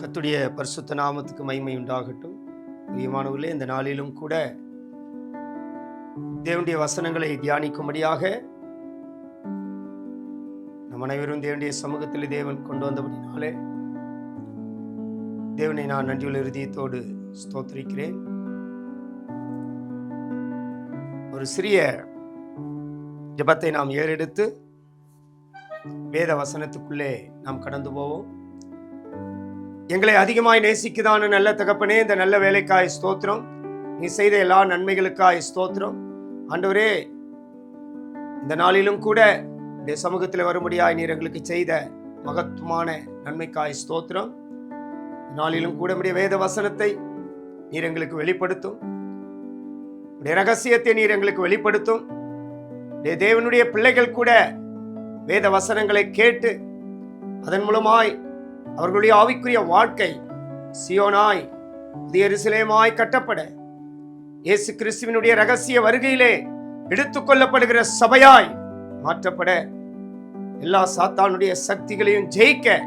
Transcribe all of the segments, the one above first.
கத்துடைய பரிசுத்த நாமத்துக்கு மகிமை உண்டாகட்டும். பிரியமானவர்களே இந்த நாளிலும் கூட தேவனுடைய வசனங்களை தியானிக்கும்படியாக நம் அனைவரும் தேவனுடைய சமூகத்தில் தேவன் கொண்டு வந்தபடினாலே தேவனை நான் நன்றியுள்ள இருதயத்தோடு ஸ்தோத்திரிக்கிறேன். ஒரு சிறிய ஜபத்தை நாம் ஏறெடுத்து வேத வசனத்துக்குள்ளே நாம் கடந்து போவோம். எங்களை அதிகமாய் நேசிக்குதான நல்ல தகப்பனே இந்த நல்ல வேலைக்காய் ஸ்தோத்திரம். நீ செய்த எல்லா நன்மைகளுக்காய் ஸ்தோத்திரம். ஆண்டவரே இந்த நாளிலும் கூட இந்த சமூகத்தில் வரும்படியாய் நீர் எங்களுக்கு செய்த மகத்துவமான நன்மைக்காய் ஸ்தோத்திரம். நாளிலும் கூட உடைய வேத வசனத்தை நீர் எங்களுக்கு வெளிப்படுத்தும். உடைய ரகசியத்தை நீர் எங்களுக்கு வெளிப்படுத்தும். தேவனுடைய பிள்ளைகள் கூட வேத வசனங்களை கேட்டு அதன் மூலமாய் அவர்களுடைய ஆவிக்குரிய வாழ்க்கை சியோனாய் புதிய எருசலேமாய் கட்டப்பட. இயேசு கிறிஸ்துவினுடைய ரகசிய வருகையிலே எடுத்துக்கொள்ளப்படுகிற சபையாய் மாற்றப்பட. எல்லா சாத்தானுடைய சக்திகளையும் ஜெயிக்க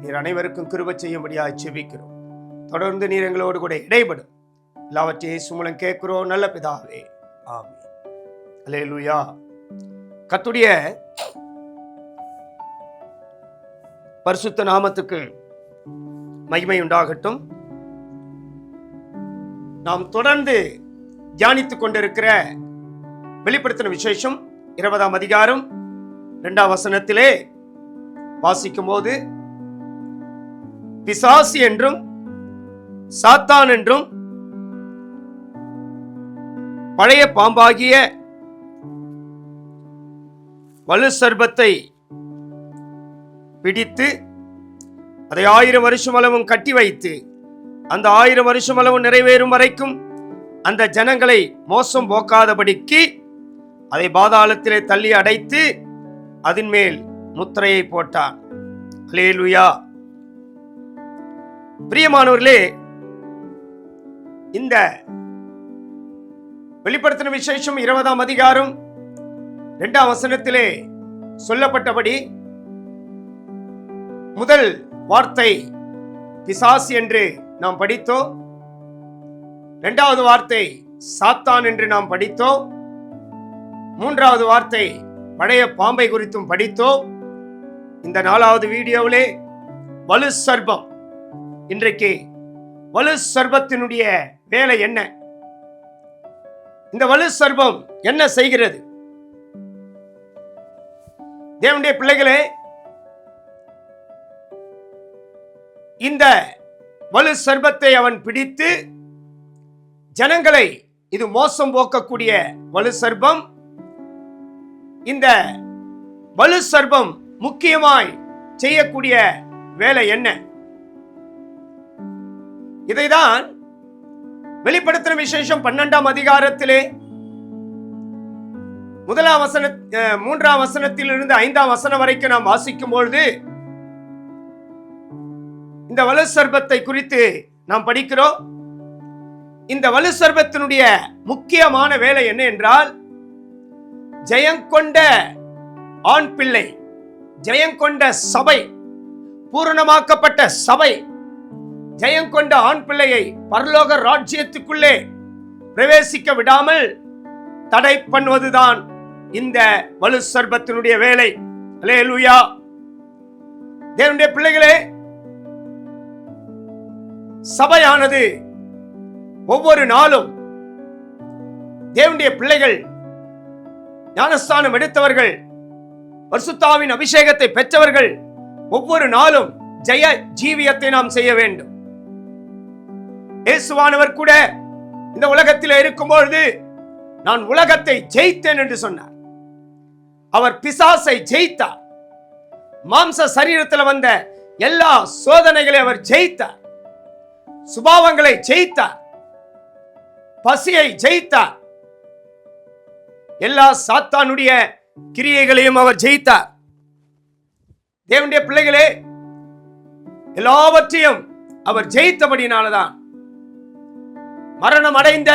நீர் அனைவருக்கும் கிருப செய்யும்படியாய் செபிக்கிறோம். தொடர்ந்து நீர் எங்களோடு கூட இடைபடும். எல்லாவற்றையும் இயேசு மூலம் கேட்கிறோம். நல்ல பிதாவே. ஆமென். அல்லேலூயா கத்துடைய பரிசுத்த நாமத்துக்கு மகிமை உண்டாகட்டும். நாம் தொடர்ந்து தியானித்துக் கொண்டிருக்கிற வெளிப்படுத்தின விசேஷம் இருபதாம் அதிகாரம் இரண்டாம் வசனத்திலே வாசிக்கும் போது பிசாசு என்றும் சாத்தான் என்றும் பழைய பாம்பாகிய வலு சர்பத்தை பிடித்து அதை ஆயிரம் வருஷம் அளவும் கட்டி வைத்து அந்த ஆயிரம் வருஷம் அளவும் நிறைவேறும் வரைக்கும் அந்த ஜனங்களை மோசம் போக்காதபடிக்கு அதை பாதாளத்திலே தள்ளி அடைத்து அதன் மேல் முத்திரையை போட்டான். ஹalleluya பிரியமானவர்களே இந்த வெளிப்படுத்தின விசேஷம் இருபதாம் அதிகாரம் இரண்டாம் வசனத்திலே சொல்லப்பட்டபடி முதல் வார்த்தை பிசாசு என்று நாம் படித்தோம். இரண்டாவது வார்த்தை சாத்தான் என்று நாம் படித்தோம். மூன்றாவது வார்த்தை பழைய பாம்பை குறித்தும் படித்தோம். இந்த நாலாவது வீடியோவிலே வலு சர்பம். இன்றைக்கு வலு சர்பத்தினுடைய வேலை என்ன? இந்த வலு சர்பம் என்ன செய்கிறது? தேவனுடைய பிள்ளைகளே இந்த வலு சர்பத்தை அவன் பிடித்து ஜனங்களை இது மோசம் போக்கக்கூடிய வலு சர்பம். இந்த வலு சர்பம் முக்கியமாய் செய்யக்கூடிய வேலை என்ன? இதைதான் வெளிப்படுத்தின விசேஷம் பன்னெண்டாம் அதிகாரத்திலே முதலாம் வசன மூன்றாம் வசனத்திலிருந்து ஐந்தாம் வசனம் வரைக்கும் நாம் வாசிக்கும் பொழுது இந்த வலு சர்பத்தை குறித்து நாம் படிக்கிறோம். இந்த வலு சர்பத்தினுடைய முக்கியமான வேலை என்ன என்றால் ஜெயங்கொண்ட ஆண் பிள்ளை ஜெயங்கொண்ட சபை பூரணமாக்கப்பட்ட சபை ஜெயங்கொண்ட ஆண் பிள்ளையை பரலோக ராஜ்யத்துக்குள்ளே பிரவேசிக்க விடாமல் தடை பண்ணுவதுதான் இந்த வலு சர்பத்தினுடைய வேலை. தேவனுடைய பிள்ளைகளே சபையானது ஒவ்வொரு நாளும் தேவனுடைய பிள்ளைகள் ஞானஸ்தானம் எடுத்தவர்கள் வருசுத்தாவின் அபிஷேகத்தை பெற்றவர்கள் ஒவ்வொரு நாளும் ஜெய ஜீவியத்தை நாம் செய்ய வேண்டும். இயேசுவானவர் கூட இந்த உலகத்தில் இருக்கும்பொழுது நான் உலகத்தை ஜெயித்தேன் என்று சொன்னார். அவர் பிசாசை ஜெயித்தார். மாம்ச சரீரத்தில் வந்த எல்லா சோதனைகளை அவர் ஜெயித்தார். சுபாவங்களை ஜெயித்தார். பசியை ஜெயித்தார். எல்லா சாத்தானுடைய கிரியைகளையும் அவர் ஜெயித்தார். தேவனுடைய பிள்ளைகளே எல்லாவற்றையும் அவர் ஜெயித்தபடினாலதான் மரணம் அடைந்த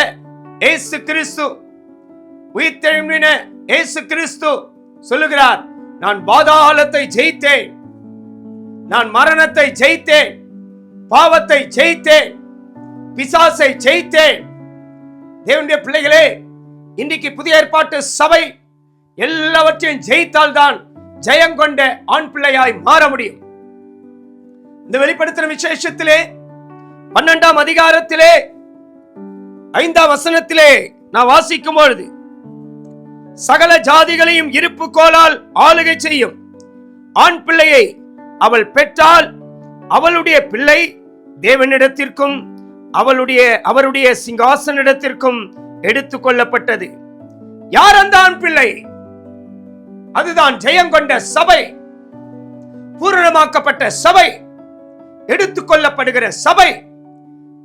ஏசு கிறிஸ்து உயிர்த்தெழும்பின ஏசு கிறிஸ்து சொல்லுகிறார் நான் பாதாளத்தை ஜெயித்தேன். நான் மரணத்தை ஜெயித்தேன். பாவத்தை ஜெயித்தேன். பிசாசை ஜெயித்தேன். தேவனுடைய பிள்ளைகளே இன்னைக்கு புதிய ஏற்பாட்டு சபை எல்லாவற்றையும் ஜெயித்தால்தான் ஜெயம் கொண்ட ஆண் பிள்ளையாய் மாற முடியும். இந்த வெளிப்படுத்தின விசேஷத்திலே பன்னெண்டாம் அதிகாரத்திலே ஐந்தாம் வசனத்திலே நான் வாசிக்கும் பொழுது சகல ஜாதிகளையும் இருப்பு கோலால் ஆளுகை செய்யும் ஆண் பிள்ளையை அவள் பெற்றால் அவளுடைய பிள்ளை தேவனிடத்திற்கும் அவளுடைய அவருடைய சிங்காசனிடத்திற்கும் எடுத்துக் கொள்ளப்பட்டது. யார் அந்த ஆண் பிள்ளை? அதுதான் ஜெயம் கொண்ட சபை. பூரணமாக்கப்பட்ட சபை. எடுத்துக் கொள்ளப்படுகிற சபை.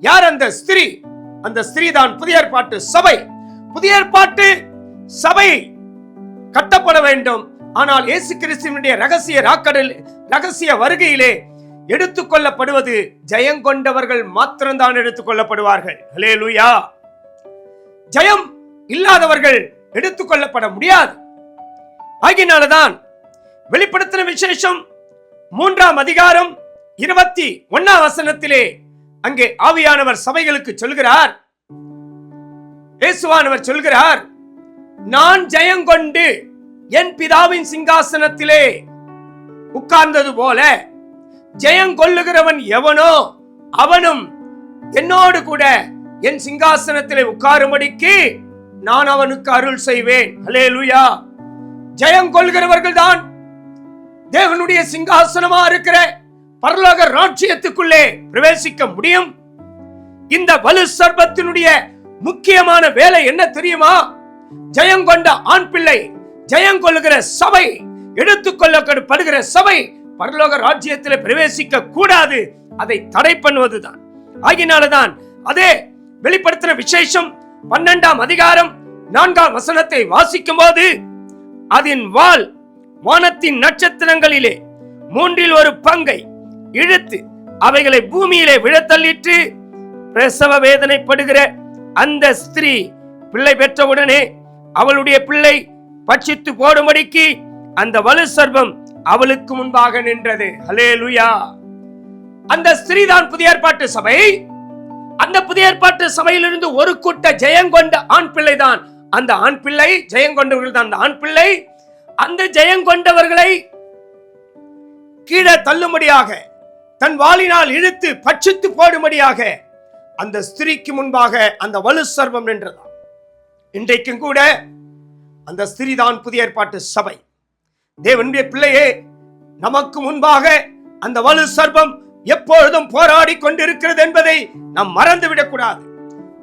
யார் அந்த ஸ்திரீ? அந்த ஸ்திரீ தான் புதிய ஏற்பாட்டு சபை. புதிய ஏற்பாட்டு சபை கட்டப்பட வேண்டும். ஆனால் இயேசு கிறிஸ்துவனுடைய ரகசிய ராக்கடல் ரகசிய வருகையிலே எடுத்துக்கொள்ளப்படுவது ஜெயம் கொண்டவர்கள் மாத்திரம்தான் எடுத்துக்கொள்ளப்படுவார்கள். ஹalleluya ஜெயம் இல்லாதவர்கள் எடுத்துக்கொள்ளப்பட முடியாது. ஆகினால்தான் வெளிப்படுத்தின விசேஷம் மூன்றாம் அதிகாரம் இருபத்தி ஒன்னாம் வசனத்திலே அங்கே ஆவியானவர் சபைகளுக்கு சொல்கிறார். இயேசுவானவர் சொல்கிறார் நான் ஜெயங்கொண்டு என் பிதாவின் சிங்காசனத்திலே உட்கார்ந்தது போல ஜெயம் கொள்ளுகிறவன் எவனோ அவனும் என்னோடு கூட என் சிங்காசனத்திலே உட்காரும்படிக்கு நான் அவனுக்கு அருள் செய்வேன். ஹalleluya. ஜெயம் கொள்கிறவர்கள் தான் தேவனுடைய சிங்காசனமா இருக்கிற பரலோக ராட்சியத்துக்குள்ளே பிரவேசிக்க முடியும். இந்த வலு சர்பத்தினுடைய முக்கியமான வேலை என்ன தெரியுமா? ஜெயம் கொண்ட ஆண் பிள்ளை ஜெயம் கொள்ளுகிற சபை எடுத்துக்கொள்ளப்படுகிற சபை பரலோக ராஜ்யத்தில் பிரவேசிக்க கூடாது அதை தடை பண்ணுவதுதான். ஆகினால்தான் அதே வெளிப்படுத்தின விசேஷம் பன்னெண்டாம் அதிகாரம் நான்காம் வசனத்தை வாசிக்கும் போது அதன் வால் வானத்தின் நட்சத்திரங்களிலே மூன்றில் ஒரு பங்கை இழுத்து அவைகளை பூமியிலே விழத்தள்ளிட்டு பிரசவ வேதனைப்படுகிற அந்த ஸ்திரீ பிள்ளை பெற்றவுடனே அவளுடைய பிள்ளை பட்சித்து போடும்படிக்கு அந்த வலு சர்வம் அவளுக்கு முன்பாக நின்றது. ஹalleluya அந்த ஸ்திரீதான் புதிய ஏற்பாட்டு சபை அந்த புதிய ஏற்பாட்டு சபையிலிருந்து ஒரு கூட்ட ஜெயங்கொண்ட ஆண் பிள்ளை தான் அந்த ஆண் பிள்ளை ஜெயங்கொண்டவர்கள் தான். அந்த ஆண் பிள்ளை அந்த ஜெயங்கொண்டவர்களை கீழே தள்ளும்படியாக தன் வாளினால் இழுத்து பட்சித்து போடும்படியாக அந்த ஸ்திரீக்கு முன்பாக அந்த வலு சர்வம் நின்றதாம். இன்றைக்கும் கூட அந்த ஸ்திரீதான் புதிய ஏற்பாட்டு சபை தேவனுடைய பிள்ளையே நமக்கு முன்பாக அந்த வலு சர்பம் எப்பொழுதும் போராடி கொண்டிருக்கிறது என்பதை நாம் மறந்துவிடக் கூடாது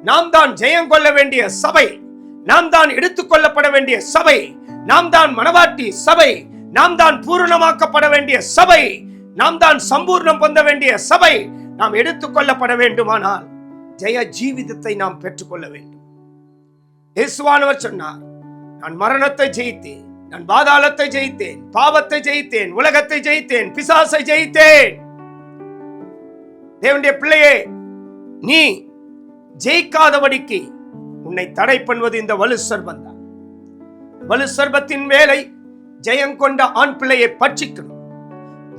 நாம் தான் ஜெயம் கொள்ள வேண்டிய சபை நாம் தான் எடுத்துக்கொள்ளப்பட வேண்டிய சபை நாம் தான் மனவாட்டி சபை நாம் தான் பூரணமாக்கப்பட வேண்டிய சபை நாம் தான் சம்பூர்ணம் பொந்த வேண்டிய சபை நாம் எடுத்துக்கொள்ளப்பட வேண்டுமானால் ஜெய ஜீவிதத்தை நாம் பெற்றுக்கொள்ள வேண்டும். இயேசுவானவர் சொன்னார் நான் மரணத்தை ஜெயித்தேன் நான் பாதாளத்தை ஜெயித்தேன் பாவத்தை ஜெயித்தேன் உலகத்தை ஜெயித்தேன் பிசாசை ஜெயித்தேன். தேவனுடைய பிள்ளையே நீ ஜெயிக்காதபடிக்கு உன்னை தடை பண்ணுவது இந்த வலு சர்பம் தான். வலு சர்பத்தின் வேலை ஜெயங்கொண்ட ஆண் பிள்ளையை பட்சிக்கணும்.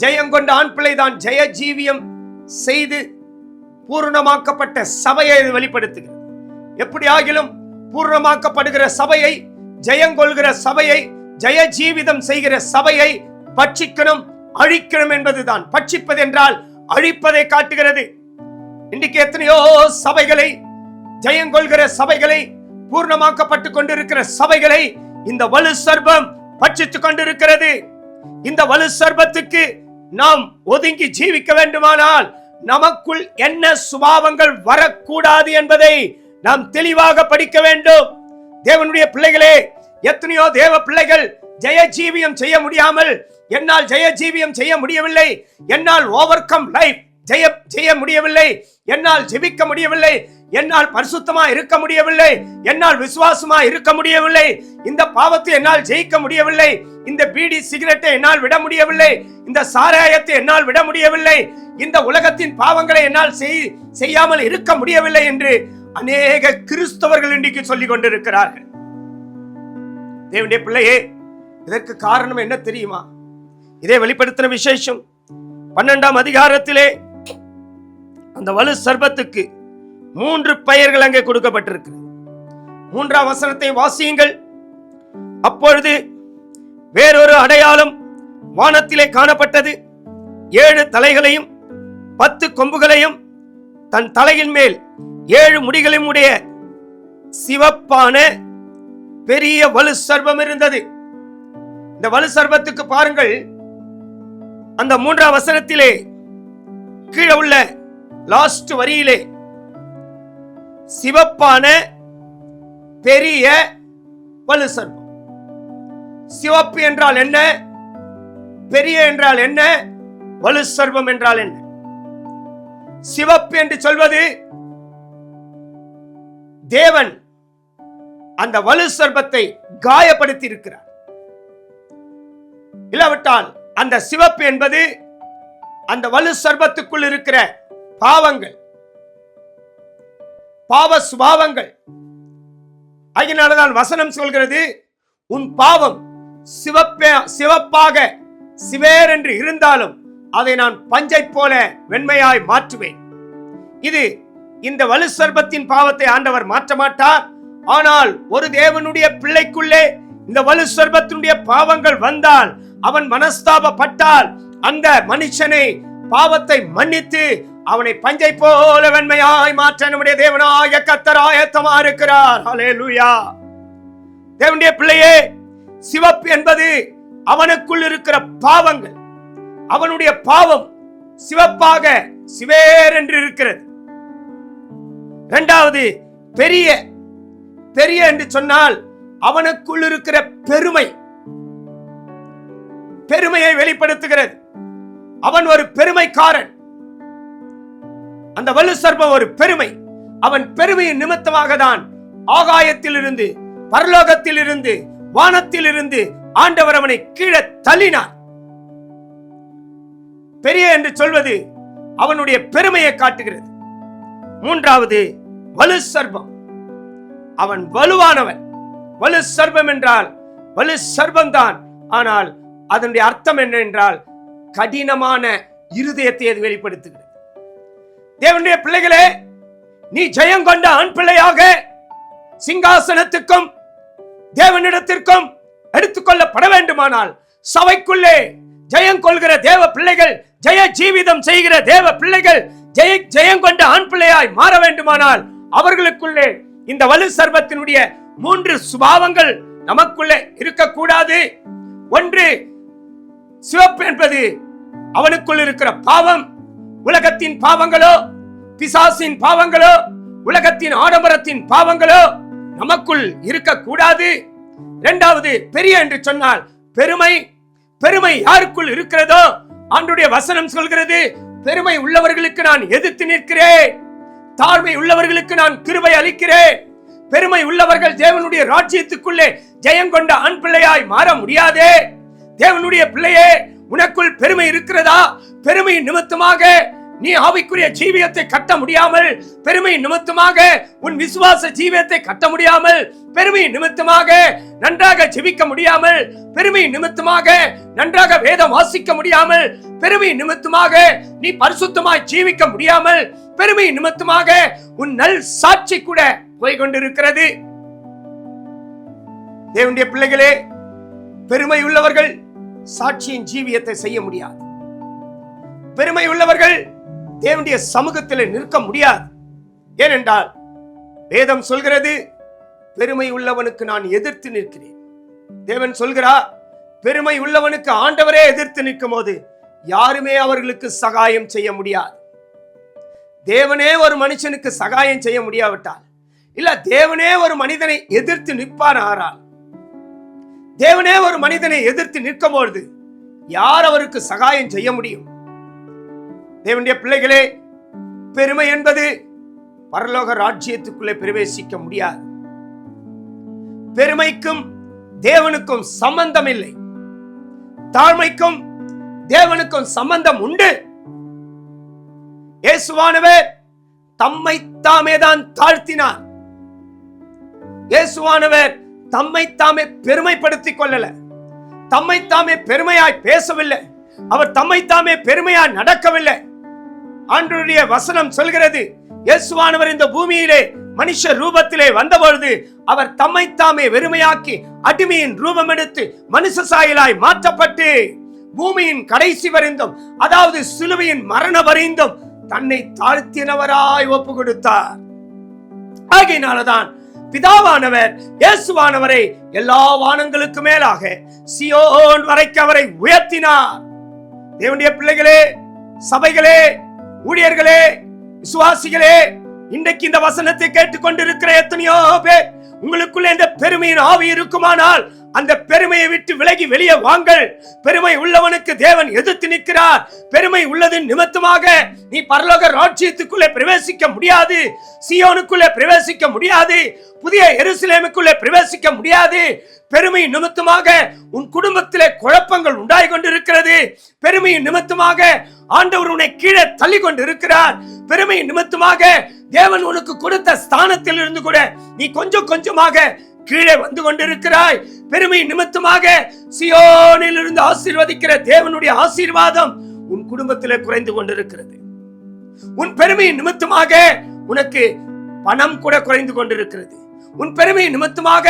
ஜெயங்கொண்ட ஆண் பிள்ளை தான் ஜெய ஜீவியம் செய்து பூரணமாக்கப்பட்ட சபையை வெளிப்படுத்துகிறது. எப்படி ஆகிலும் பூர்ணமாக்கப்படுகிற சபையை ஜெயங்கொள்கிற சபையை ஜெய ஜீவிதம் செய்கிற சபையை பட்சிக்கணும் அழிக்கணும் என்பதுதான். பட்சிப்பது என்றால் அழிப்பதை காட்டுகிறது. இன்றைக்கு எத்தனையோ சபைகளை ஜெயங்கொள்கிற சபைகளை பூர்ணமாக்கப்பட்டு கொண்டிருக்கிற சபைகளை இந்த வலு சர்பம் பட்சித்துக் கொண்டிருக்கிறது. இந்த வலு சர்பத்துக்கு நாம் ஒதுங்கி ஜீவிக்க வேண்டுமானால் நமக்குள் என்ன சுபாவங்கள் வரக்கூடாது என்பதை நாம் தெளிவாக படிக்க வேண்டும். தேவனுடைய பிள்ளைகளே எத்தனையோ தேவ பிள்ளைகள் ஜெய ஜீவியம் செய்ய முடியாமல் என்னால் ஜெய ஜீவியம் செய்ய முடியவில்லை என்னால் ஓவர் கம் லைஃப் ஜெய செய்ய முடியவில்லை என்னால் ஜெபிக்க முடியவில்லை என்னால் பரிசுத்தமா இருக்க முடியவில்லை என்னால் விசுவாசமா இருக்க முடியவில்லை இந்த பாவத்தை என்னால் ஜெயிக்க முடியவில்லை இந்த பீடி சிகரெட்டை என்னால் விட முடியவில்லை இந்த சாராயத்தை என்னால் விட முடியவில்லை இந்த உலகத்தின் பாவங்களை என்னால் செய்- செய்யாமல் இருக்க முடியவில்லை என்று அநேக கிறிஸ்தவர்கள் இன்றைக்கு சொல்லிக் கொண்டிருக்கிறார்கள். தேவனுடைய பிள்ளையே இதற்கு காரணம் என்ன தெரியுமா? இதே வெளிப்படுத்தின விசேஷம் பன்னெண்டாம் அதிகாரத்திலே அந்த வலு சர்பத்துக்கு மூன்று பெயர்கள் அங்கே கொடுக்கப்பட்டிருக்கு மூன்றாம் வசனத்தை வாசியுங்கள். அப்பொழுது வேறொரு அடையாளம் வானத்திலே காணப்பட்டது. ஏழு தலைகளையும் பத்து கொம்புகளையும் தன் தலையின் மேல் ஏழு முடிகளையும் உடைய சிவப்பான பெரிய வலு சர்பம் இருந்தது. இந்த வலு சர்பத்துக்கு பாருங்கள். அந்த மூன்றாம் வசனத்திலே கீழே உள்ள லாஸ்ட் வரியிலே சிவப்பான பெரிய வலு சர்பம். சிவப்பு என்றால் என்ன? பெரிய என்றால் என்ன? வலு சர்பம் என்றால் என்ன? சிவப்பு என்று சொல்வது தேவன். அந்த வலு சர்பத்தை காயப்படுத்தி இருக்கிறார் இல்லாவிட்டால் அந்த சிவப்பு என்பது அந்த வலு சர்பத்துக்குள் இருக்கிற பாவங்கள் பாவ சுபாவங்கள். அதனாலதான் வசனம் சொல்கிறது உன் பாவம் சிவப்பே சிவப்பாக சிவேர் என்று இருந்தாலும் அதை நான் பஞ்சை போல வெண்மையாய் மாற்றுவேன். இது இந்த வலு சர்பத்தின் பாவத்தை ஆண்டவர் மாற்ற மாட்டார் ஆனால் ஒரு தேவனுடைய பிள்ளைக்குள்ளே இந்த வலு சொர்பத்தினுடைய பாவங்கள் வந்தால் அவன் மனஸ்தாபப்பட்டால் அந்த மனுஷனை பாவத்தை மன்னித்து அவனை பஞ்சை போல வெண்மையாய் மாற்ற நம்முடைய தேவனாய கத்தராயத்தமா ஆயத்தமா ஹலே லூயா தேவனுடைய பிள்ளையே சிவப்பு என்பது அவனுக்குள் இருக்கிற பாவங்கள். அவனுடைய பாவம் சிவப்பாக சிவேர் என்று இருக்கிறது. இரண்டாவது பெரிய பெரிய என்று சொன்னால் அவனுக்குள் இருக்கிற பெருமை. பெருமையை வெளிப்படுத்துகிறது. அவன் ஒரு பெருமைக்காரன். அந்த வலு சர்பம் ஒரு பெருமை. அவன் பெருமையின் நிமித்தமாக தான் ஆகாயத்தில் இருந்து பரலோகத்தில் இருந்து வானத்தில் இருந்து ஆண்டவர் அவனை கீழே தள்ளினார். பெரிய என்று சொல்வது அவனுடைய பெருமையை காட்டுகிறது. மூன்றாவது வலு சர்பம் அவன் வலுவானவன். வலு சர்வம் என்றால் வலு சர்வம்தான் ஆனால் அதனுடைய அர்த்தம் என்ன என்றால் கடினமான இருதயத்தை அது வெளிப்படுத்துகிறது. தேவனுடைய பிள்ளைகளே நீ ஜெயம் கொண்ட ஆண் பிள்ளையாக சிங்காசனத்துக்கும் தேவனிடத்திற்கும் எடுத்துக்கொள்ளப்பட வேண்டுமானால் சபைக்குள்ளே ஜெயம் கொள்கிற தேவ பிள்ளைகள் ஜெய ஜீவிதம் செய்கிற தேவ பிள்ளைகள் ஜெய ஜெயம் கொண்ட ஆண் பிள்ளையாய் மாற வேண்டுமானால் அவர்களுக்குள்ளே இந்த வலு சர்பத்தினுடைய மூன்று சுபாவங்கள் நமக்குள்ளே இருக்கக்கூடாது. ஒன்று சிவப்பு என்பது அவனுக்குள் இருக்கிற பாவம். உலகத்தின் பாவங்களோ பிசாசின் பாவங்களோ உலகத்தின் ஆடம்பரத்தின் பாவங்களோ நமக்குள் இருக்கக்கூடாது. இரண்டாவது பெரிய என்று சொன்னால் பெருமை. பெருமை யாருக்குள் இருக்கிறதோ ஆண்டுடைய வசனம் சொல்கிறது பெருமை உள்ளவர்களுக்கு நான் எதிர்த்து நிற்கிறேன். தாழ்மை உள்ளவர்களுக்கு நான் கிருபை அளிக்கிறேன். பெருமை உள்ளவர்கள் தேவனுடைய ராஜ்யத்துக்குள்ளே ஜெயம் கொண்ட ஆண் பிள்ளையாய் மாற முடியாதே. தேவனுடைய பிள்ளையே உனக்குள் பெருமை இருக்கிறதா? பெருமை நிமித்தமாக நீ ஆவிக்குரிய ஜீவியத்தை கட்ட முடியாமல் பெருமை நிமித்தமாக உன் விசுவாச ஜீவியத்தை கட்ட முடியாமல் பெருமை நிமித்தமாக நன்றாக ஜெபிக்க முடியாமல் பெருமை நிமித்தமாக நன்றாக வேதம் வாசிக்க முடியாமல் பெருமை நிமித்தமாக நீ பரிசுத்தமாய் ஜீவிக்க முடியாமல் பெருமை நிமித்தமாக உன் நல் சாட்சி கூட போய் கொண்டிருக்கிறது தேவனுடைய பிள்ளைகளே பெருமை உள்ளவர்கள் சாட்சியின் ஜீவியத்தை செய்ய முடியாது. பெருமை உள்ளவர்கள் தேவனுடைய சமூகத்தில் நிற்க முடியாது. ஏனென்றால் வேதம் சொல்கிறது பெருமை உள்ளவனுக்கு நான் எதிர்த்து நிற்கிறேன். தேவன் சொல்கிறார் பெருமை உள்ளவனுக்கு ஆண்டவரே எதிர்த்து நிற்கும் போது யாருமே அவர்களுக்கு சகாயம் செய்ய முடியாது. தேவனே ஒரு மனுஷனுக்கு சகாயம் செய்ய முடியாவிட்டால் இல்ல தேவனே ஒரு மனிதனை எதிர்த்து நிற்பார் ஆறால் தேவனே ஒரு மனிதனை எதிர்த்து நிற்கும் பொழுது யார் அவருக்கு சகாயம் செய்ய முடியும்? தேவனுடைய பிள்ளைகளே பெருமை என்பது பரலோக ராஜ்யத்துக்குள்ளே பிரவேசிக்க முடியாது. பெருமைக்கும் தேவனுக்கும் சம்பந்தம் இல்லை தாழ்மைக்கும் தேவனுக்கும் சம்பந்தம் உண்டு. இயேசுவானவர் தம்மை தாமே தான் தாழ்த்தினார். இயேசுவானவர் தம்மை தாமே பெருமைப்படுத்திக் கொள்ளல. தம்மை தாமே பெருமையாய் பேசவில்லை. அவர் தம்மை தாமே பெருமையாய் நடக்கவில்லை. ஆண்டருடைய வசனம் சொல்கிறது இயேசுவானவர் இந்த பூமியிலே மனுஷ ரூபத்திலே வந்தபொழுது அவர் தம்மை தாமே வெறுமையாக்கி அடிமையின் ரூபம் எடுத்து மனுஷ சாயலாய் மாற்றப்பட்டு பூமியின் கடைசி வரைந்தும் அதாவது சிலுவையின் மரண வரைந்தும் தன்னை தாழ்த்தினவராய் ஒப்பு கொடுத்தார் ஆகையினாலதான் பிதாவானவர் இயேசுவானவரை எல்லா வானங்களுக்கு மேலாக சியோன் வரைக்கும் அவரை உயர்த்தினார். தேவனுடைய பிள்ளைகளே சபைகளே ஊழியர்களே விசுவாசிகளே இன்றைக்கு இந்த வசனத்தை கேட்டுக்கொண்டிருக்கிற எத்தனையோ பேர் உங்களுக்குள்ள இந்த பெருமையின் ஆவி இருக்குமானால் அந்த பெருமையை விட்டு விலகி வெளியே வாங்கள். பெருமை உள்ளவனுக்கு தேவன் எதிர்த்து நிற்கிறார். பெருமை உள்ளதின் நிமித்தமாக நீ பரலோக ராட்சியத்துக்குள்ளே பிரவேசிக்க முடியாது. சியோனுக்குள்ளே பிரவேசிக்க முடியாது. புதிய எருசலேமுக்குள்ளே பிரவேசிக்க முடியாது. பெருமை நிமித்தமாக உன் குடும்பத்திலே குழப்பங்கள் உண்டாய் கொண்டிருக்கிறது. பெருமை நிமித்தமாக ஆண்டவர் உன்னை கீழே தள்ளி கொண்டிருக்கிறார். பெருமையின் பெருமை நிமித்தமாக தேவன் உனக்கு கொடுத்த ஸ்தானத்தில் இருந்து கூட நீ கொஞ்சம் கொஞ்சமாக கீழே வந்து கொண்டிருக்கிறாய். பெருமை நிமித்தமாக சியோனில் இருந்து ஆசீர்வதிக்கிற தேவனுடைய ஆசீர்வாதம் உன் குடும்பத்தில் குறைந்து கொண்டிருக்கிறது. உன் பெருமை நிமித்தமாக உனக்கு பணம் கூட குறைந்து கொண்டிருக்கிறது. உன் பெருமை நிமித்தமாக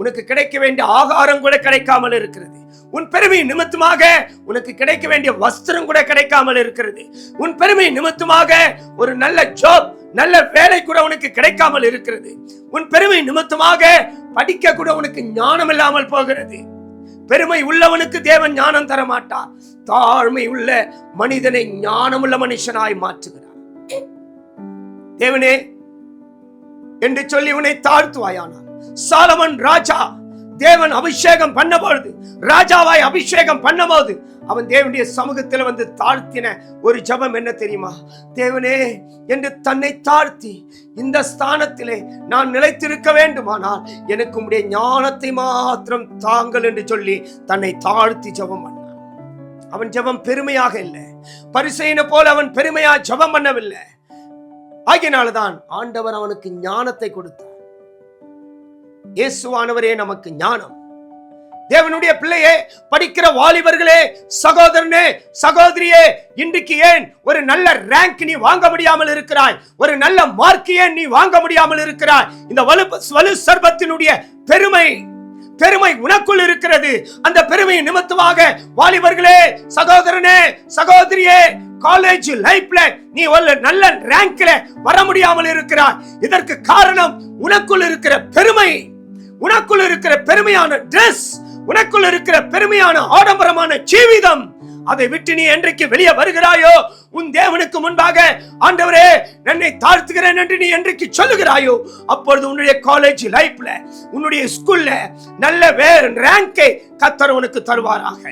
உனக்கு கிடைக்க வேண்டிய ஆகாரம் கூட கிடைக்காமல் இருக்கிறது. உன் பெருமை நிமித்தமாக உனக்கு கிடைக்க வேண்டிய வஸ்திரம் கூட கிடைக்காமல் இருக்கிறது. உன் பெருமை நிமித்தமாக ஒரு நல்ல ஜாப் நல்ல வேலை கூட உனக்கு கிடைக்காமல் இருக்கிறது. உன் பெருமை நிமித்தமாக படிக்க கூட உனக்கு ஞானம் இல்லாமல் போகிறது. பெருமை உள்ளவனுக்கு தேவன் ஞானம் தர மாட்டார் தாழ்மை உள்ள மனிதனை ஞானமுள்ள மனுஷனாய் மாற்றுகிறார். தேவனே என்று சொல்லி உன்னை தாழ்த்துவாயானார் சாலமன் ராஜா தேவன் அபிஷேகம் பண்ண ராஜாவாய் அபிஷேகம் பண்ணும்போது அவன் தேவனுடைய சமூகத்தில் வந்து தாழ்த்தின ஒரு ஜெபம் என்ன தெரியுமா? தேவனே என்று தன்னை தாழ்த்தி இந்த ஸ்தானத்திலே நான் நிலைத்திருக்க வேண்டுமானால் எனக்கு உம்முடைய ஞானத்தை மாத்திரம் தாங்கள் என்று சொல்லி தன்னை தாழ்த்தி ஜெபம் பண்ணான். அவன் ஜெபம் பெருமையாக இல்லை. பரிசையின போல அவன் பெருமையா ஜெபம் பண்ணவில்லை. ஆகினால்தான் ஆண்டவர் அவனுக்கு ஞானத்தை கொடுத்தார். இயேசுவானவரே நமக்கு ஞானம். தேவனுடைய பிள்ளையே படிக்கிற வாலிபர்களே சகோதரனே சகோதரியே இன்றைக்கு ஏன் ஒரு நல்ல ரேங்க் நீ வாங்க முடியாமல் இருக்கிறாய்? ஒரு நல்ல மார்க் ஏன் நீ வாங்க முடியாமல் இருக்கிறாய்? இந்த வலு வலு சர்பத்தினுடைய பெருமை பெருமை உனக்குள் இருக்கிறது. அந்த பெருமையை நிமித்தமாக வாலிபர்களே சகோதரனே சகோதரியே காலேஜ் லைஃப்ல நீ ஒரு நல்ல ரேங்க்ல வர முடியாமல் இருக்கிறாய். இதற்கு காரணம் உனக்குள் இருக்கிற பெருமை உனக்குள் இருக்கிற பெருமையான ட்ரெஸ் உனக்குள் இருக்கிற பெருமையான ஆடம்பரமான ஜீவிதம் அதை விட்டு நீ என்றைக்கு வெளியே வருகிறாயோ உன் தேவனுக்கு முன்பாக ஆண்டவரே என்னை தாழ்த்துகிறேன் என்று நீ என்றைக்கு சொல்லுகிறாயோ அப்பொழுது உன்னுடைய காலேஜ் லைஃப்ல உன்னுடைய ஸ்கூல்ல நல்ல வேற ரேங்கை கத்தர் உனக்கு தருவாராக.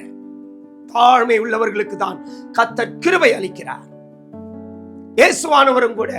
தாழ்மை உள்ளவர்களுக்கு தான் கத்தர் கிருபை அளிக்கிறார். இயேசுவானவரும் கூட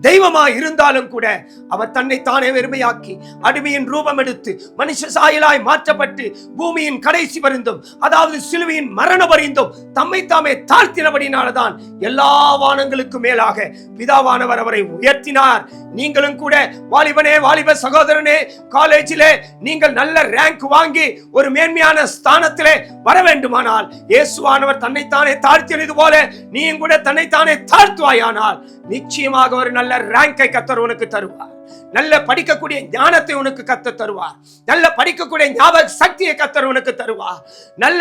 தெய்வமா இருந்தாலும் கூட அவர் தன்னை தானே வெறுமையாக்கி அடிமையின் ரூபம் எடுத்து மனுஷ சாயலாய் மாற்றப்பட்டு பூமியின் கடைசி பரிந்தும் அதாவது சிலுவையின் மரண பரிந்தும் தம்மை தாமே தாழ்த்தினபடினால்தான் எல்லா வானங்களுக்கு மேலாக பிதாவானவர் அவரை உயர்த்தினார். நீங்களும் கூட வாலிபனே வாலிப சகோதரனே காலேஜிலே நீங்கள் நல்ல ரேங்க் வாங்கி ஒரு மேன்மையான ஸ்தானத்திலே வர வேண்டுமானால் இயேசுவானவர் தன்னைத்தானே தாழ்த்தியது போல நீயும் கூட தன்னைத்தானே தாழ்த்துவாயானால் நிச்சயமாக ஒரு நல்ல ரேங்கை கத்தர் உனக்கு தருவார். நல்ல படிக்கக்கூடிய ஞானத்தை உனக்கு கத்த தருவார். நல்ல படிக்கக்கூடிய ஞாபக சக்தியை கத்தர் உனக்கு தருவார். நல்ல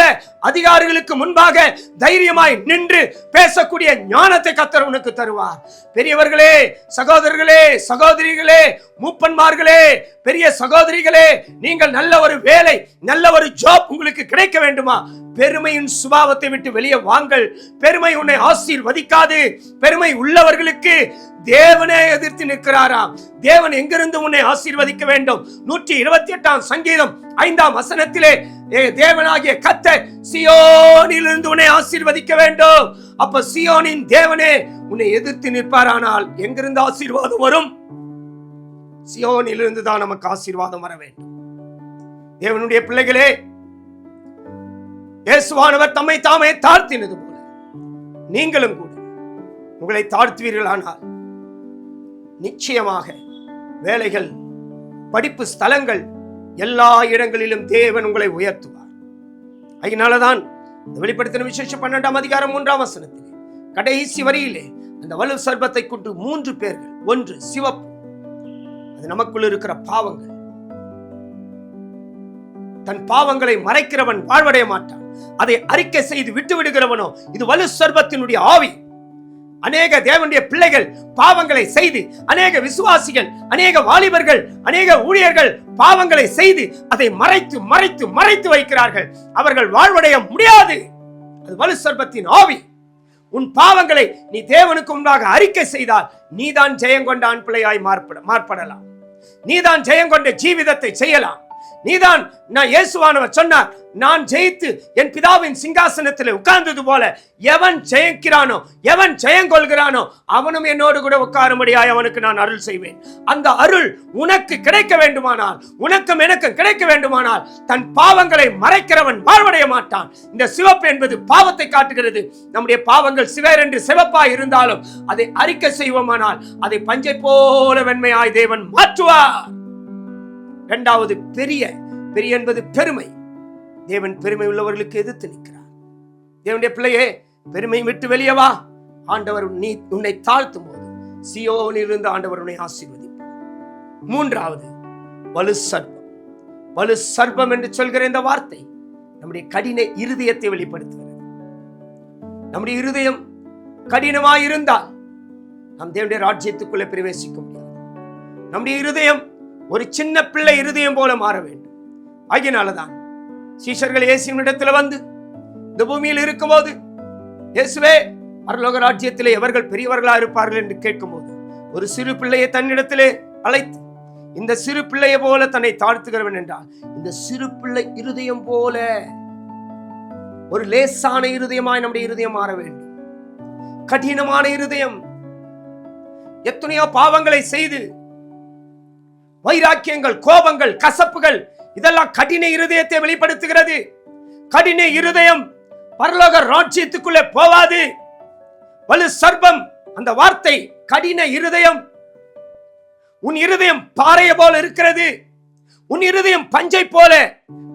அதிகாரிகளுக்கு முன்பாக தைரியமாய் நின்று பேசக்கூடிய ஞானத்தை கத்தர் உனக்கு தருவார். பெரியவர்களே சகோதரர்களே சகோதரிகளே மூப்பன்மார்களே பெரிய சகோதரிகளே நீங்கள் நல்ல ஒரு வேலை நல்ல ஒரு ஜாப் உங்களுக்கு கிடைக்க வேண்டுமா? பெருமையின் சுபாவத்தை விட்டு வெளியே வாங்கள். பெருமை உன்னை ஆசீர்வதிக்காது. பெருமை உள்ளவர்களுக்கு தேவனே எதிர்த்து நிற்கிறாராம். தேவ தேவன் எங்கிருந்து உன்னை ஆசீர்வதிக்க வேண்டும்? நூற்றி இருபத்தி எட்டாம் சங்கீதம் ஐந்தாம் வசனத்திலே தேவனாகிய கத்த சியோனிலிருந்து உன்னை ஆசீர்வதிக்க வேண்டும். அப்ப சியோனின் தேவனே உன்னை எதிர்த்து நிற்பாரானால் எங்கிருந்து ஆசீர்வாதம் வரும்? சியோனிலிருந்து தான் நமக்கு ஆசீர்வாதம் வர வேண்டும். தேவனுடைய பிள்ளைகளே இயேசுவானவர் தம்மை தாமே தாழ்த்தினது போல நீங்களும் கூட உங்களை தாழ்த்துவீர்களானால் நிச்சயமாக வேலைகள் படிப்பு ஸ்தலங்கள் எல்லா இடங்களிலும் தேவன் உங்களை உயர்த்துவார். அதனாலதான் இந்த வெளிப்படுத்தின விசேஷம் பன்னெண்டாம் அதிகாரம் மூன்றாம் வசனத்திலே கடைசி வரியிலே அந்த வலு சர்பத்தை கொண்டு மூன்று பேர்கள் ஒன்று சிவப்பு அது நமக்குள் இருக்கிற பாவங்கள். தன் பாவங்களை மறைக்கிறவன் வாழ்வடைய மாட்டான். அதை அறிக்கை செய்து விட்டு விடுகிறவனோ இது வலு சர்பத்தினுடைய ஆவி. அநேக தேவனுடைய பிள்ளைகள் பாவங்களை செய்து அநேக விசுவாசிகள் அநேக வாலிபர்கள் அநேக ஊழியர்கள் பாவங்களை செய்து அதை மறைத்து மறைத்து மறைத்து வைக்கிறார்கள். அவர்கள் வாழ்வடைய முடியாது. அது வலு சர்பத்தின் ஆவி. உன் பாவங்களை நீ தேவனுக்கு முன்பாக அறிக்கை செய்தால் நீதான் ஜெயங்கொண்ட ஆண் பிள்ளையாய் மாற்பட மாற்படலாம் நீதான் ஜெயங்கொண்ட ஜீவிதத்தை செய்யலாம். நீதான் நான் இயேசுவானவர் சொன்னார் நான் ஜெயித்து என் பிதாவின் சிங்காசனத்தில் உட்கார்ந்தது போல எவன் ஜெயிக்கிறானோ எவன் ஜெயங்கொள்கிறானோ அவனும் என்னோடு கூட உட்காரும்படியாய் அவனுக்கு நான் அருள் செய்வேன். அந்த அருள் உனக்கு கிடைக்க வேண்டுமானால் உனக்கும் எனக்கும் கிடைக்க வேண்டுமானால் தன் பாவங்களை மறைக்கிறவன் வாழ்வடைய மாட்டான். இந்த சிவப்பு என்பது பாவத்தை காட்டுகிறது. நம்முடைய பாவங்கள் சிவேரென்று சிவப்பாய் இருந்தாலும் அதை அறிக்கை செய்வோமானால் அதை பஞ்சை போல வெண்மையாய் தேவன் மாற்றுவார். இரண்டாவது பெரிய பெரிய என்பது பெருமை. தேவன் பெருமை உள்ளவர்களுக்கு எதிர்த்து நிற்கிறார். தேவனுடைய பிள்ளையே பெருமை விட்டு வெளியே வா. ஆண்டவர் நீ உன்னை தாழ்த்தும் போது சியோனில் இருந்து ஆண்டவர் உன்னை ஆசீர்வதிப்பார். மூன்றாவது வலு சர்ப்பம். வலு சர்ப்பம் என்று சொல்கிற இந்த வார்த்தை நம்முடைய கடின இருதயத்தை வெளிப்படுத்துகிறது. நம்முடைய இருதயம் கடினமாய் இருந்தால் நம் தேவனுடைய ராஜ்யத்துக்குள்ளே பிரவேசிக்க முடியாது. நம்முடைய இருதயம் ஒரு சின்ன பிள்ளை இருதயம் போல மாற வேண்டும். ஆகியனாலதான் சீஷர்கள் இடத்துல வந்து இந்த பூமியில் இருக்கும்போது இயேசுவே பரலோக ராஜ்யத்திலே எவர்கள் பெரியவர்களா இருப்பார்கள் என்று கேட்கும்போது ஒரு சிறு பிள்ளையை தன்னிடத்திலே அழைத்து இந்த சிறு பிள்ளையை போல தன்னை தாழ்த்துகிறவன் என்றால் இந்த சிறு பிள்ளை இருதயம் போல ஒரு லேசான இருதயமாய் நம்முடைய இருதயம் மாற வேண்டும். கடினமான இருதயம் எத்தனையோ பாவங்களை செய்து வைராக்கியங்கள் கோபங்கள் கசப்புகள் இதெல்லாம் கடின இருதயத்தை வெளிப்படுத்துகிறது. கடின இருதயம் பரலோக ராட்சியத்துக்குள்ளே போவாது வலு சர்பம் அந்த வார்த்தை கடின இருதயம். உன் இருதயம் பாறைய போல இருக்கிறது. உன் இருதயம் பஞ்சை போல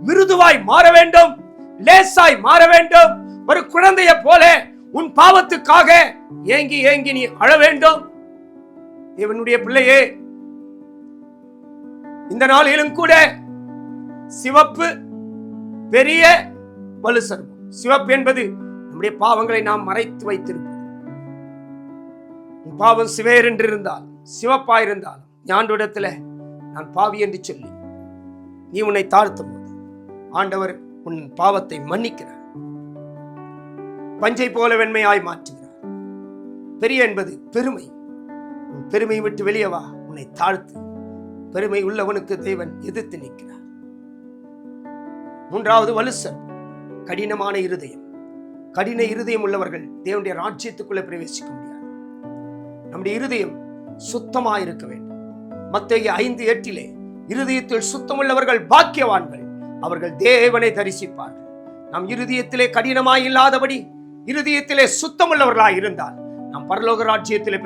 மிருதுவாய் மாற வேண்டும் லேசாய் மாற வேண்டும். ஒரு குழந்தைய போல உன் பாவத்துக்காக ஏங்கி ஏங்கி நீ அழ வேண்டும். இவனுடைய பிள்ளையே இந்த நாளிலும் கூட சிவப்பு பெரிய வலு சர்ப்பம் சிவப்பு என்பது நம்முடைய பாவங்களை நாம் மறைத்து வைத்திருப்போம் உன் பாவம் சிவேர் என்று இருந்தால் சிவப்பாயிருந்தால் ஞாண்டுடத்துல நான் பாவி என்று சொல்லி நீ உன்னை தாழ்த்தும் போது ஆண்டவர் உன் பாவத்தை மன்னிக்கிறார். பஞ்சை போல வெண்மையாய் மாற்றுகிறார். பெரிய என்பது பெருமை. உன் பெருமை விட்டு வெளியே வா உன்னை தாழ்த்து. பெருமை உள்ளவனுக்கு தேவன் எதிர்த்து நிற்கிறார். மூன்றாவது வலுசன் கடினமான இருதயம். கடின இருதயம் உள்ளவர்கள் தேவனுடைய ராஜ்யத்துக்குள்ளே பிரவேசிக்க முடியாது. நம்முடைய இருதயம் சுத்தமாக இருக்க வேண்டும். மத்திய ஐந்து எட்டிலே இருதயத்தில் சுத்தமுள்ளவர்கள் பாக்கியவான்கள் அவர்கள் தேவனை தரிசிப்பார்கள். நம் இருதயத்திலே கடினமாய் இல்லாதபடி இருதயத்திலே சுத்தமுள்ளவர்களாய் இருந்தால் நாம் பரலோக ராஜ்யத்திலே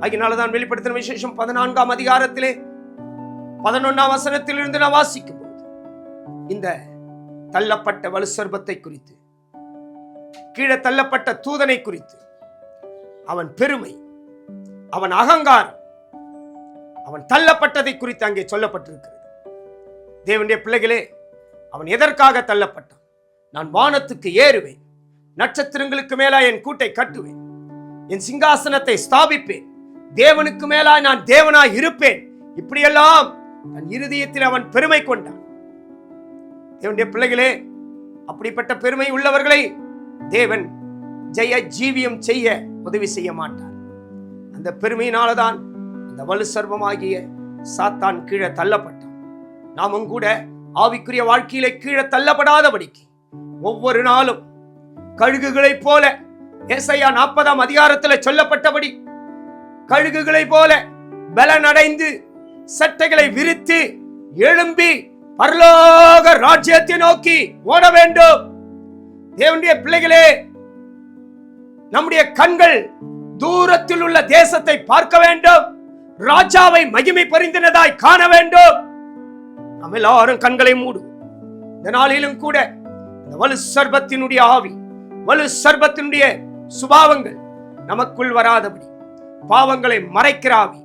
அதனால தான் வெளிப்படுத்தின விசேஷம் பதினான்காம் அதிகாரத்திலே பதினொன்றாம் வசனத்திலிருந்து நான் வாசிக்கும் போது இந்த தள்ளப்பட்ட வலுசர்பத்தை குறித்து கீழே தள்ளப்பட்ட தூதனை குறித்து அவன் பெருமை அவன் அகங்காரம் அவன் தள்ளப்பட்டதை குறித்து அங்கே சொல்லப்பட்டிருக்கிறது. தேவனுடைய பிள்ளைகளே அவன் எதற்காக தள்ளப்பட்டான்? நான் வானத்துக்கு ஏறுவேன் நட்சத்திரங்களுக்கு மேலா என் கூட்டை கட்டுவேன் என் சிங்காசனத்தை ஸ்தாபிப்பேன் தேவனுக்கு மேலாய் நான் தேவனாய் இருப்பேன். இப்படியெல்லாம் தன் இருதயத்தில் அவன் பெருமை கொண்டான். தேவனுடைய பிள்ளைகளே அப்படிப்பட்ட பெருமை உள்ளவர்களை தேவன் ஜெய ஜீவியம் செய்ய உதவி செய்ய மாட்டார். அந்த பெருமையினாலதான் அந்த வலு சர்வமாகிய சாத்தான் கீழே தள்ளப்பட்டான். நாமும் கூட ஆவிக்குரிய வாழ்க்கையிலே கீழே தள்ளப்படாதபடிக்கு ஒவ்வொரு நாளும் கழுகுகளைப் போல ஏசையா நாற்பதாம் அதிகாரத்தில் சொல்லப்பட்டபடி கழுகுகளைப் போல பலனடைந்து சட்டைகளை விரித்து எழும்பி பரலோக ராஜ்யத்தை நோக்கி ஓட வேண்டும். தேவனுடைய பிள்ளைகளே நம்முடைய கண்கள் தூரத்தில் உள்ள தேசத்தை பார்க்க வேண்டும். ராஜாவை மகிமை பரிந்தினதாய் காண வேண்டும். நம்ம எல்லாரும் கண்களை மூடும் இந்த நாளிலும் கூட இந்த வலு சர்பத்தினுடைய ஆவி வலு சர்பத்தினுடைய சுபாவங்கள் நமக்குள் வராதபடி பாவங்களை மறைக்கிறாவி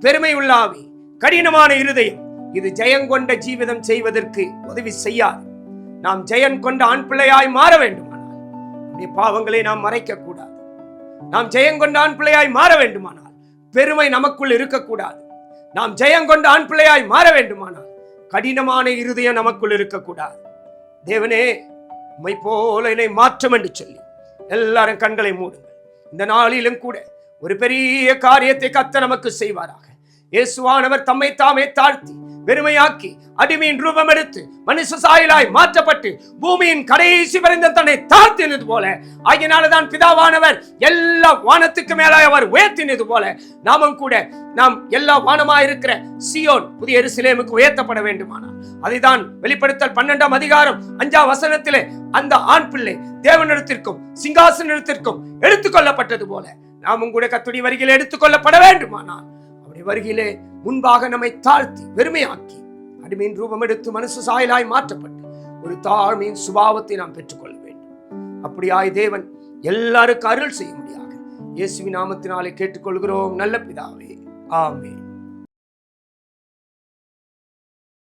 பெருமை உள்ளாவி கடினமான இருதயம். இது ஜெயங்கொண்ட ஜீவிதம் செய்வதற்கு உதவி செய்யாது. நாம் ஜெயன் கொண்ட ஆண் பிள்ளையாய் மாற வேண்டுமானால் நம்முடைய பாவங்களை நாம் மறைக்க கூடாது. நாம் ஜெயங்கொண்ட ஆண் பிள்ளையாய் மாற வேண்டுமானால் பெருமை நமக்குள் இருக்கக்கூடாது. நாம் ஜெயங்கொண்ட ஆண் பிள்ளையாய் மாற வேண்டுமானால் கடினமான இருதயம் நமக்குள் இருக்கக்கூடாது. தேவனே உம்மை போல என்னை மாற்றம் என்று சொல்லி எல்லாரும் கண்களை மூடுங்கள். இந்த நாளிலும் கூட ஒரு பெரிய காரியத்தை கத்த நமக்கு செய்வாராக. இயேசுவானவர் தம்மை தாமே தாழ்த்தி பெருமையாக்கி அடிமையின் ரூபம் எடுத்து மனுஷ சாயலாய் மாற்றப்பட்டு பூமியின் கடைசி வரைந்த தன்னை தாழ்த்தினது போல ஆகினால்தான் பிதாவானவர் எல்லா வானத்துக்கு மேலாய் அவர் உயர்த்தினது போல நாமும் கூட நாம் எல்லா வானமா இருக்கிற சியோன் புதிய எருசலேமுக்கு உயர்த்தப்பட வேண்டுமானால். அதைதான் வெளிப்படுத்தல் பன்னெண்டாம் அதிகாரம் அஞ்சாம் வசனத்திலே அந்த ஆண் பிள்ளை தேவனிடத்திற்கும் சிங்காசனத்திற்கும் எடுத்துக்கொள்ளப்பட்டது போல நாம் கூட கத்துடைய வருகையில் எடுத்துக்கொள்ளப்பட வேண்டுமானால். அவருடைய வருகையிலே முன்பாக நம்மை தாழ்த்தி பெருமையாக்கி அடிமையின் ரூபம் எடுத்து மனசு சாயலாய் மாற்றப்பட்டு ஒரு தாழ்மையின் சுபாவத்தை நாம் பெற்றுக்கொள்ள வேண்டும். அப்படியாய் தேவன் எல்லாருக்கும் அருள் செய்ய முடியாது இயேசுவின் நாமத்தினாலே கேட்டுக்கொள்கிறோம். நல்ல பிதாவே ஆமே